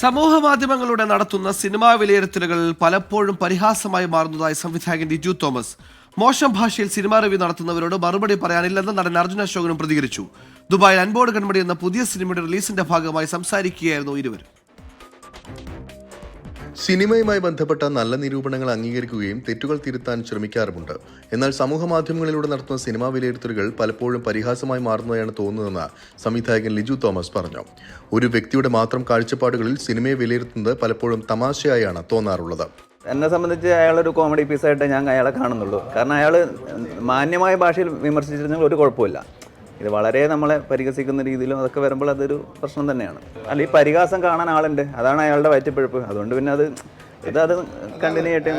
സമൂഹ മാധ്യമങ്ങളിലൂടെ നടത്തുന്ന സിനിമാ വിലയിരുത്തലുകൾ പലപ്പോഴും പരിഹാസമായി മാറുന്നതായി സംവിധായകൻ ലിജു തോമസ്. മോശം ഭാഷയിൽ സിനിമാ റിവ്യൂ നടത്തുന്നവരോട് മറുപടി പറയാനില്ലെന്ന് നടൻ അർജുന അശോകനും പ്രതികരിച്ചു. ദുബായിൽ അൻബോർഡ് കൺമടി എന്ന പുതിയ സിനിമയുടെ റിലീസിന്റെ ഭാഗമായി സംസാരിക്കുകയായിരുന്നു ഇരുവരും. സിനിമയുമായി ബന്ധപ്പെട്ട നല്ല നിരൂപണങ്ങൾ അംഗീകരിക്കുകയും തെറ്റുകൾ തിരുത്താൻ ശ്രമിക്കാറുമുണ്ട്. എന്നാൽ സമൂഹ മാധ്യമങ്ങളിലൂടെ നടത്തുന്ന സിനിമാ വിലയിരുത്തലുകൾ പലപ്പോഴും പരിഹാസമായി മാറുന്നതായാണ് തോന്നുന്നതെന്ന് സംവിധായകൻ ലിജു തോമസ് പറഞ്ഞു. ഒരു വ്യക്തിയുടെ മാത്രം കാഴ്ചപ്പാടുകളിൽ സിനിമയെ വിലയിരുത്തുന്നത് പലപ്പോഴും തമാശയായാണ് തോന്നാറുള്ളത്. എന്നെ സംബന്ധിച്ച് അയാളൊരു കോമഡി പീസായിട്ട് ഞാൻ അയാളെ കാണുന്നുള്ളൂ. കാരണം അയാൾ മാന്യമായ ഭാഷയിൽ വിമർശിച്ചിരുന്നെങ്കിൽ ഒരു കുഴപ്പമില്ല ഇത് വളരെ നമ്മളെ പരിഹസിക്കുന്ന രീതിയിലും അതൊക്കെ വരുമ്പോൾ അതൊരു പ്രശ്നം തന്നെയാണ്. അല്ല ഈ പരിഹാസം കാണാൻ ആളുണ്ട്. അതാണ് അയാളുടെ വയറ്റപ്പിഴപ്പ്. അതുകൊണ്ട് പിന്നെ അത് ഇത് അത് കണ്ടിന്യൂ ആയിട്ട്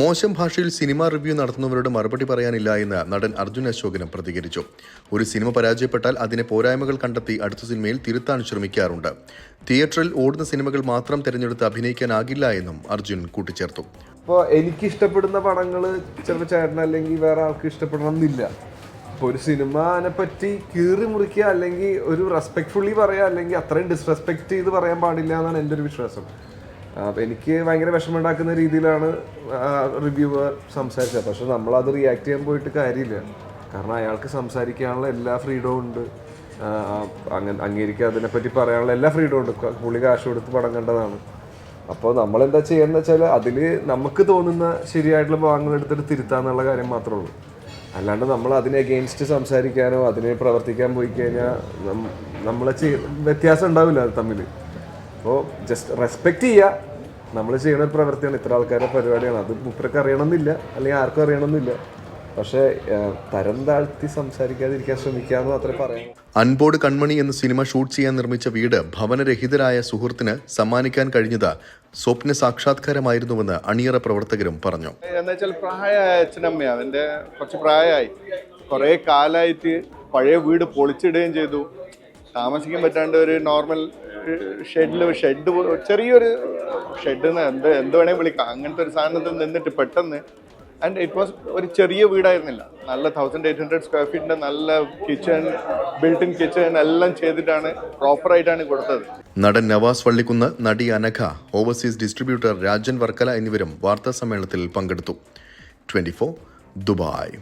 മോശം ഭാഷയിൽ സിനിമ റിവ്യൂ നടത്തുന്നവരോട് മറുപടി പറയാനില്ല എന്ന് നടൻ അർജുൻ അശോകനും പ്രതികരിച്ചു. ഒരു സിനിമ പരാജയപ്പെട്ടാൽ അതിനെ പോരായ്മകൾ കണ്ടെത്തി അടുത്ത സിനിമയിൽ തിരുത്താൻ ശ്രമിക്കാറുണ്ട്. തിയേറ്ററിൽ ഓടുന്ന സിനിമകൾ മാത്രം തിരഞ്ഞെടുത്ത് അഭിനയിക്കാനാകില്ല എന്നും അർജുൻ കൂട്ടിച്ചേർത്തു. അപ്പോൾ എനിക്ക് ഇഷ്ടപ്പെടുന്ന പടങ്ങൾ ചിലപ്പോൾ ചേട്ടൻ അല്ലെങ്കിൽ വേറെ ആൾക്ക് ഇഷ്ടപ്പെടണം എന്നില്ല ഒരു സിനിമനെ പറ്റി കീറി മുറിക്കുക അല്ലെങ്കിൽ ഒരു റെസ്പെക്ട്ഫുള്ളി പറയുക അല്ലെങ്കിൽ അത്രയും ഡിസ്റെസ്പെക്ട് ചെയ്ത് പറയാൻ പാടില്ല എന്നാണ് എന്റെ ഒരു വിശ്വാസം. എനിക്ക് ഭയങ്കര വിഷമമുണ്ടാക്കുന്ന രീതിയിലാണ് റിവ്യൂവർ സംസാരിച്ചത്. പക്ഷെ നമ്മളത് റിയാക്ട് ചെയ്യാൻ പോയിട്ട് കാര്യമില്ല. കാരണം അയാൾക്ക് സംസാരിക്കാനുള്ള എല്ലാ ഫ്രീഡവും ഉണ്ട്. അങ്ങനെ അംഗീകരിക്കുക അതിനെപ്പറ്റി പറയാനുള്ള എല്ലാ ഫ്രീഡവും ഉണ്ട്. പുള്ളി കാശ് കൊടുത്ത് പടം കണ്ടതാണ്. അപ്പോൾ നമ്മൾ എന്താ ചെയ്യുന്നത് വെച്ചാൽ അതിൽ നമുക്ക് തോന്നുന്ന ശരിയായിട്ടുള്ള ഭാഗങ്ങൾ എടുത്തിട്ട് തിരുത്താന്നുള്ള കാര്യം മാത്രമേ ഉള്ളൂ. അല്ലാണ്ട് നമ്മൾ അതിനെ അഗെയിൻസ്റ്റ് സംസാരിക്കാനോ അതിനെ പ്രവർത്തിക്കാൻ പോയി കഴിഞ്ഞാൽ നമ്മളെ ചെയ് വ്യത്യാസം ഉണ്ടാവില്ല അത് തമ്മിൽ. അപ്പോൾ ജസ്റ്റ് റെസ്പെക്റ്റ് ചെയ്യുക നമ്മൾ ചെയ്യുന്ന പ്രവൃത്തിയാണ് ഇത്ര ആൾക്കാരുടെ പരിപാടിയാണ്. അത് മുപ്പരക്ക് അറിയണമെന്നില്ല അല്ലെങ്കിൽ ആർക്കും അറിയണമെന്നില്ല. പക്ഷേ തരം താഴ്ത്തി സംസാരിക്കാതിരിക്കാൻ ശ്രമിക്കുക എന്ന് മാത്രമേ പറയാം അൻബോർഡ് കൺമണി എന്ന സിനിമ ഷൂട്ട് ചെയ്യാൻ നിർമ്മിച്ച വീട് ഭവനരഹിതരായ സുഹൃത്തിന് സമ്മാനിക്കാൻ കഴിഞ്ഞത് സ്വപ്ന സാക്ഷാത്കാരമായിരുന്നുവെന്ന് അണിയറ പ്രവർത്തകരും പറഞ്ഞു. എന്നുവെച്ചാൽ പ്രായമായ അച്ഛനമ്മയാണ് അതിന്റെ കുറച്ച് പ്രായമായി. കുറേ കാലമായിട്ട് പഴയ വീട് പൊളിച്ചിടുകയും ചെയ്തു. താമസിക്കാൻ പറ്റാണ്ട് ഒരു നോർമൽ ഷെഡിൽ ഷെഡ് ചെറിയൊരു ഷെഡ് എന്ത് എന്ത് വേണേൽ വിളിക്കാം. അങ്ങനത്തെ ഒരു സാധനത്തിൽ നിന്നിട്ട് പെട്ടെന്ന് ആൻഡ് ഇറ്റ് വാസ് ഒരു ചെറിയ വീടായിരുന്നില്ല. നല്ല തൗസൻഡ് എയ്റ്റ് ഹൺഡ്രഡ് സ്ക്വയർ ഫീറ്റിന്റെ നല്ല കിച്ചൺ ബിൽട്ട് കിച്ചൺ എല്ലാം ചെയ്തിട്ടാണ് പ്രോപ്പറായിട്ടാണ് കൊടുത്തത്. നടൻ നവാസ് വള്ളിക്കുന്ന് നടി അനഘ ഓവർസീസ് ഡിസ്ട്രിബ്യൂട്ടർ രാജൻ വർക്കല എന്നിവരും വാർത്താ സമ്മേളനത്തിൽ പങ്കെടുത്തു. Twenty Dubai.